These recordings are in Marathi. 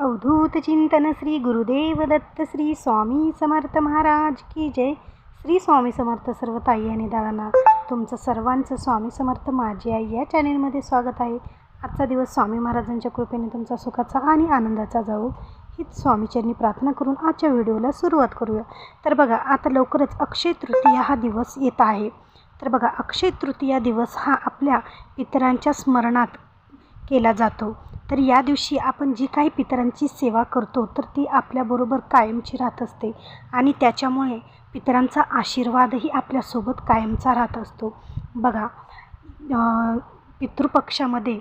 अवधूत चिंतन श्री गुरुदेव दत्त श्री स्वामी समर्थ महाराज की जय. श्री स्वामी समर्थ सर्व ताई आणि दादांना तुमचं सर्वांचं स्वामी समर्थ माझी आई या चॅनेलमध्ये स्वागत आहे. आजचा दिवस स्वामी महाराजांच्या कृपेने तुमचा सुखाचा आणि आनंदाचा जाऊ हीच स्वामीचरणी प्रार्थना करून आजच्या व्हिडिओला सुरुवात करूया. तर बघा आता लवकरच अक्षय तृतीया हा दिवस येत आहे. तर बघा अक्षय तृतीया दिवस हा आपल्या पितरांच्या स्मरणात केला जातो. तर या दिवशी आपण जी काही पितरांची सेवा करतो तर ती आपल्याबरोबर कायमची राहत असते. आणि त्याच्यामुळे पितरांचा आशीर्वादही आपल्यासोबत कायमचा राहत असतो. बघा पितृपक्षामध्ये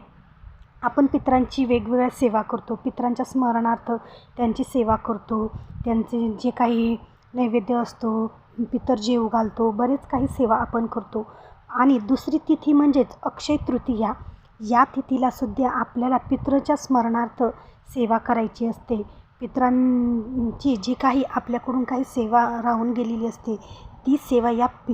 आपण पितरांची वेगवेगळ्या सेवा करतो. पितरांच्या स्मरणार्थ त्यांची सेवा करतो. त्यांचे जे काही नैवेद्य असतो पितर जेव घालतो बरेच काही सेवा आपण करतो. आणि दुसरी तिथी म्हणजेच अक्षय तृतीया. या तिथीला सुद्धा आपल्याला पितृच्या स्मरणार्थ सेवा करायची असते. पितरांची जी काही आपल्याकडून काही सेवा राहून गेलेली असते ती सेवा या पि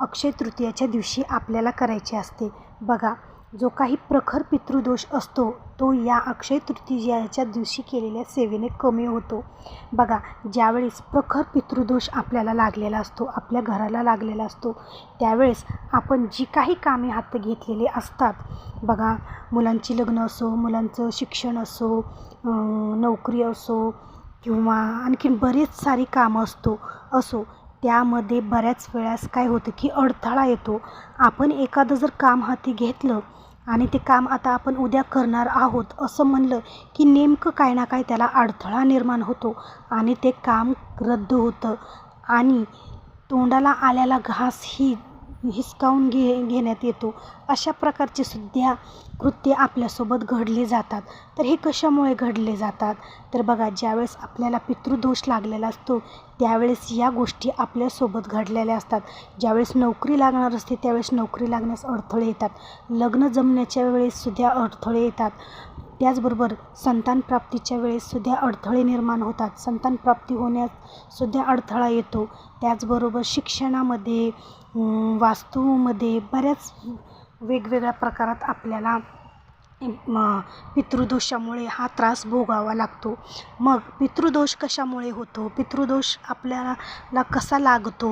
अक्षय तृतीयाच्या दिवशी आपल्याला करायची असते. बघा जो काही प्रखर पितृदोष असतो तो या अक्षय तृतीयाच्या दिवशी केलेल्या सेवेने कमी होतो. बघा ज्यावेळेस प्रखर पितृदोष आपल्याला लागलेला असतो आपल्या घराला लागलेला असतो त्यावेळेस आपण जी काही कामे हात घेतलेली असतात बघा मुलांची लग्न असो मुलांचं शिक्षण असो नोकरी असो किंवा आणखीन बरेच सारी कामं असतो असो त्यामध्ये बऱ्याच वेळास काय होतं की अडथळा येतो. आपण एखादं जर काम हाती घेतलं आणि ते काम आता आपण उद्या करणार आहोत असं म्हणलं की नेमकं काय ना काय त्याला अडथळा निर्माण होतो आणि ते काम रद्द होतं. आणि तोंडाला आल्याला घास ही हिसकावून घे घेण्यात येतो. अशा प्रकारचे सुद्धा कृत्य आपल्यासोबत घडले जातात. तर हे कशामुळे घडले जातात? तर बघा ज्यावेळेस आपल्याला पितृदोष लागलेला असतो त्यावेळेस या गोष्टी आपल्यासोबत घडलेल्या असतात. ज्यावेळेस नोकरी लागणार असते त्यावेळेस नोकरी लागण्यास अडथळे येतात. लग्न जमण्याच्या वेळेससुद्धा अडथळे येतात. त्याचबरोबर संतानप्राप्तीच्या वेळेससुद्धा अडथळे निर्माण होतात. संतानप्राप्ती होण्यास सुद्धा अडथळा येतो. त्याचबरोबर शिक्षणामध्ये वास्तूमध्ये बऱ्याच वेगवेगळ्या प्रकारात आपल्याला म, पितृदोषामुळे हा त्रास भोगावा लागतो. मग पितृदोष कशामुळे होतो? पितृदोष आपल्याला कसा लागतो?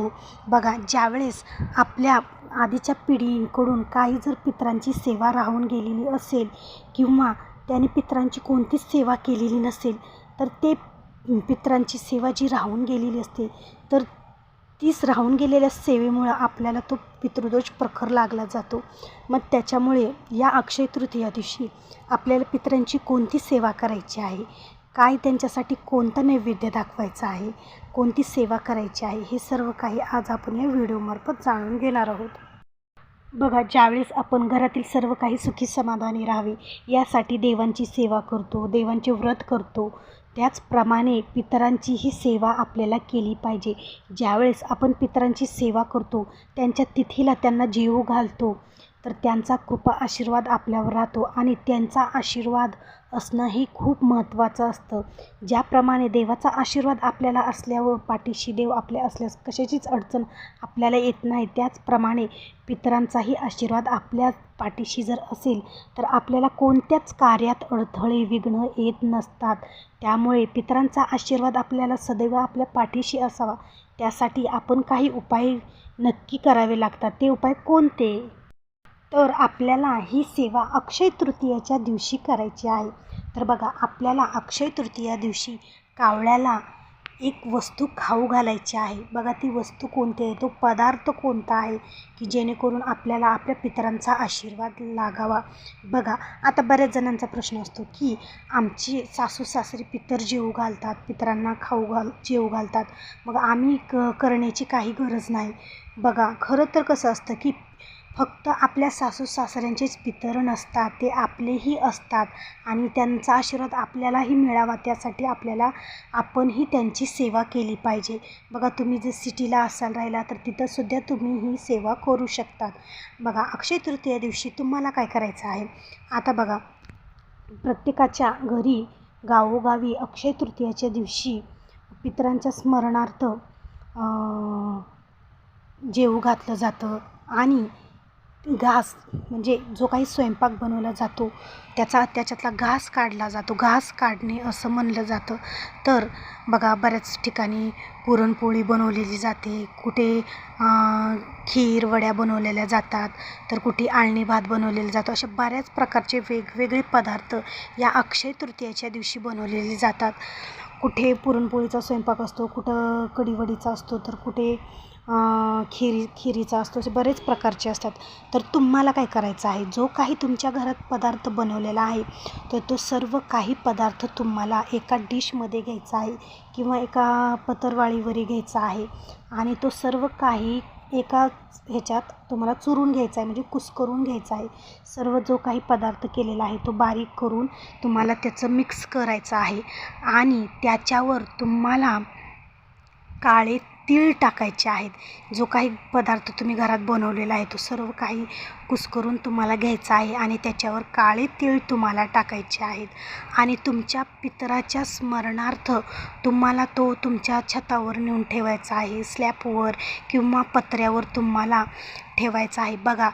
बघा ज्यावेळेस आपल्या आधीच्या पिढीकडून काही जर पित्रांची सेवा राहून गेलेली असेल किंवा त्याने पित्रांची कोणतीच सेवा केलेली नसेल तर ते पित्रांची सेवा जी राहून गेलेली असते तर तीच राहून गेलेल्या सेवेमुळं आपल्याला तो पितृदोष प्रखर लागला जातो. मग त्याच्यामुळे या अक्षय तृतीया दिवशी आपल्याला पितरांची कोणती सेवा करायची आहे? काय त्यांच्यासाठी कोणता नैवेद्य दाखवायचा आहे? कोणती सेवा करायची आहे? हे सर्व काही आज आपण या व्हिडिओमार्फत जाणून घेणार आहोत. बघा ज्यावेळेस आपण घरातील सर्व काही सुखी समाधानी राहावे यासाठी देवांची सेवा करतो देवांचे व्रत करतो त्याचप्रमाणे पितरांची ही सेवा आपल्याला केली पाहिजे. ज्यावेळेस आपण पितरांची सेवा करतो त्यांच्या तिथीला त्यांना जेवू घालतो. तर त्यांचा कृपा आशीर्वाद आपल्यावर राहतो आणि त्यांचा आशीर्वाद असणं हे खूप महत्त्वाचं असतं. ज्याप्रमाणे देवाचा आशीर्वाद आपल्याला असल्यावर पाठीशी देव आपल्या असल्यास कशाचीच अडचण आपल्याला येत नाही. त्याचप्रमाणे पितरांचाही आशीर्वाद आपल्या पाठीशी जर असेल तर आपल्याला कोणत्याच कार्यात अडथळे विघ्न येत नसतात. त्यामुळे पितरांचा आशीर्वाद आपल्याला सदैव आपल्या पाठीशी असावा. त्यासाठी आपण काही उपाय नक्की करावे लागतात. ते उपाय कोणते? तर आपल्याला ही सेवा अक्षय तृतीयाच्या दिवशी करायची आहे. तर बघा आपल्याला अक्षय तृतीया दिवशी कावळ्याला एक वस्तू खाऊ घालायची आहे. बघा ती वस्तू कोणती आहे? तो पदार्थ कोणता आहे? की जेणेकरून आपल्याला आपल्या पितरांचा आशीर्वाद लागावा. बघा आता बऱ्याच जणांचा प्रश्न असतो की आमची सासू सासरी पितर जेवू घालतात पितरांना खाऊ घाल जेवू घालतात. मग आम्ही क करण्याची काही गरज नाही. बघा खरं तर कसं असतं की फक्त आपल्या सासू सासऱ्यांचेच पितर नसतात ते आपलेही असतात आणि त्यांचा आशीर्वाद आपल्यालाही मिळावा त्यासाठी आपल्याला आपणही त्यांची सेवा केली पाहिजे. बघा तुम्ही जर सिटीला असाल राहिला तर तिथंसुद्धा तुम्ही ही सेवा करू शकतात. बघा अक्षय तृतीया दिवशी तुम्हाला काय करायचं आहे? आता बघा प्रत्येकाच्या घरी गावोगावी अक्षय तृतीयाच्या दिवशी पितरांच्या स्मरणार्थ जेवू घातलं जातं आणि घास म्हणजे जो काही स्वयंपाक बनवला जातो त्याचा त्याच्यातला घास काढला जातो. घास काढणे असं म्हणलं जातं. तर बघा बऱ्याच ठिकाणी पुरणपोळी बनवलेली जाते. कुठे खीर वड्या बनवलेल्या जातात. तर कुठे आळणी भात बनवलेला जातो. अशा बऱ्याच प्रकारचे वेगवेगळे पदार्थ या अक्षय तृतीयाच्या दिवशी बनवलेले जातात. कुठे पुरणपोळीचा स्वयंपाक असतो कुठं कढीवडीचा असतो तर कुठे खिरी खिरीचा असतो असे बरेच प्रकारचे असतात. तर तुम्हाला काय करायचं आहे? जो काही तुमच्या घरात पदार्थ बनवलेला आहे तर तो सर्व काही पदार्थ तुम्हाला एका डिशमध्ये घ्यायचा आहे किंवा एका पतरवाळीवरी घ्यायचा आहे आणि तो सर्व काही एका ह्याच्यात तुम्हाला चुरून घ्यायचा आहे म्हणजे कुस्करून घ्यायचा आहे. सर्व जो काही पदार्थ केलेला आहे तो बारीक करून तुम्हाला त्याचं मिक्स करायचं आहे आणि त्याच्यावर तुम्हाला काळे तीळ टाकायचे आहेत. जो काही पदार्थ तुम्ही घरात बनवलेला आहे तो सर्व काही कुस्करून तुम्हाला घ्यायचा आहे आणि त्याच्यावर काळे तीळ तुम्हाला टाकायचे आहेत. आणि तुमच्या पितराच्या स्मरणार्थ तुम्हाला तो तुमच्या छतावर नेऊन ठेवायचा आहे स्लॅपवर किंवा पत्र्यावर तुम्हाला ठेवायचा आहे. बघा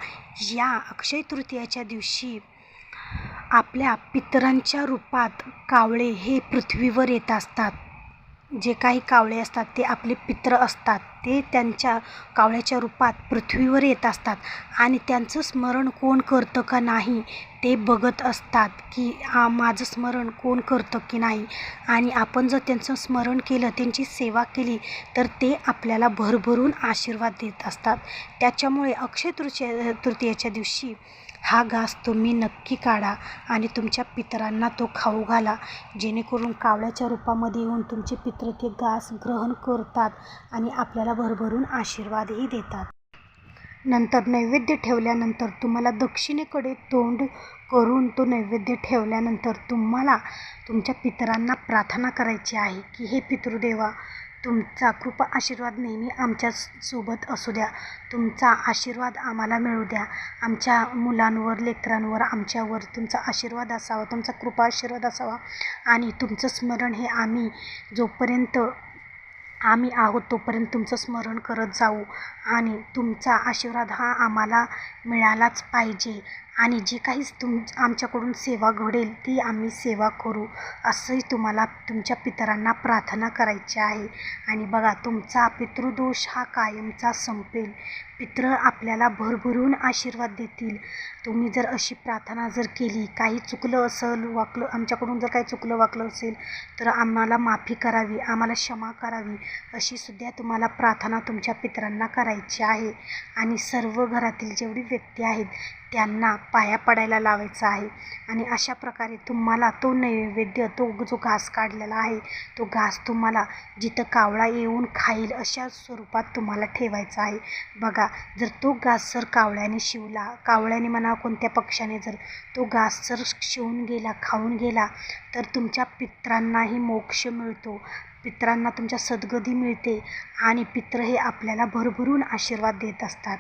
या अक्षय तृतीयाच्या दिवशी आपल्या पितरांच्या रूपात कावळे हे पृथ्वीवर येत असतात. जे काही कावळे असतात ते आपले पित्र असतात ते त्यांच्या कावळ्याच्या रूपात पृथ्वीवर येत असतात. आणि त्यांचं स्मरण कोण करतं का नाही ते बघत असतात की हा माझं स्मरण कोण करतं की नाही? आणि आपण जर त्यांचं स्मरण केलं त्यांची सेवा केली तर ते आपल्याला भरभरून आशीर्वाद देत असतात. त्याच्यामुळे अक्षय तृतीय तृतीयेच्या दिवशी हा घास तुम्ही नक्की काढा आणि तुमच्या पितरांना तो खाऊ घाला. जेणेकरून कावळ्याच्या रूपामध्ये येऊन तुमचे पित्र ते घास ग्रहण करतात आणि आपल्याला भरभरून आशीर्वादही देतात. नंतर नैवेद्य ठेवल्यानंतर तुम्हाला दक्षिणेकडे तोंड करून तो नैवेद्य ठेवल्यानंतर तुम्हाला तुमच्या पितरांना प्रार्थना करायची आहे की हे पितृदेवा तुमचा कृपा आशीर्वाद नेहमी आमच्यासोबत असू द्या. तुमचा आशीर्वाद आम्हाला मिळू द्या. आमच्या मुलांवर लेकरांवर आमच्यावर तुमचा आशीर्वाद असावा तुमचा कृपा आशीर्वाद असावा आणि तुमचं स्मरण हे आम्ही जोपर्यंत आम्ही आहोत तोपर्यंत तुमचं स्मरण करत जाऊ आणि तुमचा आशीर्वाद हा आम्हाला मिळालाच पाहिजे आणि जी काही तुम आमच्याकडून सेवा घडेल ती आम्ही सेवा करू असंही तुम्हाला तुमच्या पितरांना प्रार्थना करायची आहे. आणि बघा तुमचा पितृदोष हा कायमचा संपेल. पित्र आपल्याला भरभरून आशीर्वाद देतील. तुम्ही जर अशी प्रार्थना जर केली काही चुकलं असेल वाकलं आमच्याकडून जर काही चुकलं वाकलं असेल तर आम्हाला माफी करावी आम्हाला क्षमा करावी अशी सुद्धा तुम्हाला प्रार्थना तुमच्या पितरांना करायची आहे. आणि सर्व घरातील जेवढी व्यक्ती आहेत त्यांना पाया पडायला लावायचा आहे. आणि अशा प्रकारे तुम्हाला तो नैवेद्य तो जो घास काढलेला आहे तो घास तुम्हाला जिथं कावळा येऊन खाईल अशा स्वरूपात तुम्हाला ठेवायचा आहे. बघा जर तो घास जर कावळ्याने शिवला कावळ्याने म्हणा कोणत्या पक्षाने जर तो घास जर शिवून गेला खाऊन गेला तर तुमच्या पित्रांनाही मोक्ष मिळतो. पित्रांना तुमच्या सद्गती मिळते आणि पित्र हे आपल्याला भरभरून आशीर्वाद देत असतात.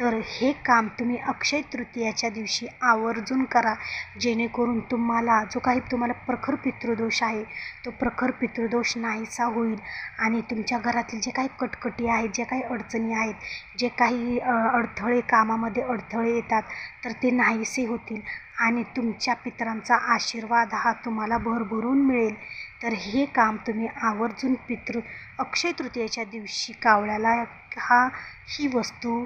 तर हे काम तुम्ही अक्षय तृतीयाच्या दिवशी आवर्जून करा. जेणेकरून तुम्हाला जो काही तुम्हाला प्रखर पितृदोष आहे तो प्रखर पितृदोष नाहीसा होईल आणि तुमच्या घरातील जे काही कटकटी आहेत जे काही अडचणी आहेत जे काही अडथळे कामामध्ये अडथळे येतात तर ते नाहीसे होतील आणि तुमच्या पित्रांचा आशीर्वाद हा तुम्हाला भरभरून मिळेल. तर हे काम तुम्ही आवर्जून पितृ अक्षय तृतीयेच्या दिवशी कावळ्याला हा ही वस्तू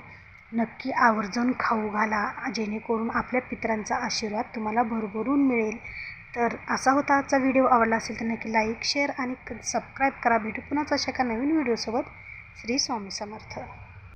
नक्की आवर्जून खाऊ घाला जेणेकरून आपल्या पितरांचा आशीर्वाद तुम्हाला भरभरून मिळेल. तर असा होता आजचा व्हिडिओ. आवडला असेल तर नक्की लाईक शेअर आणि सबस्क्राईब करा. भेटू पुन्हाच अशा एका नवीन व्हिडिओसोबत. श्री स्वामी समर्थ.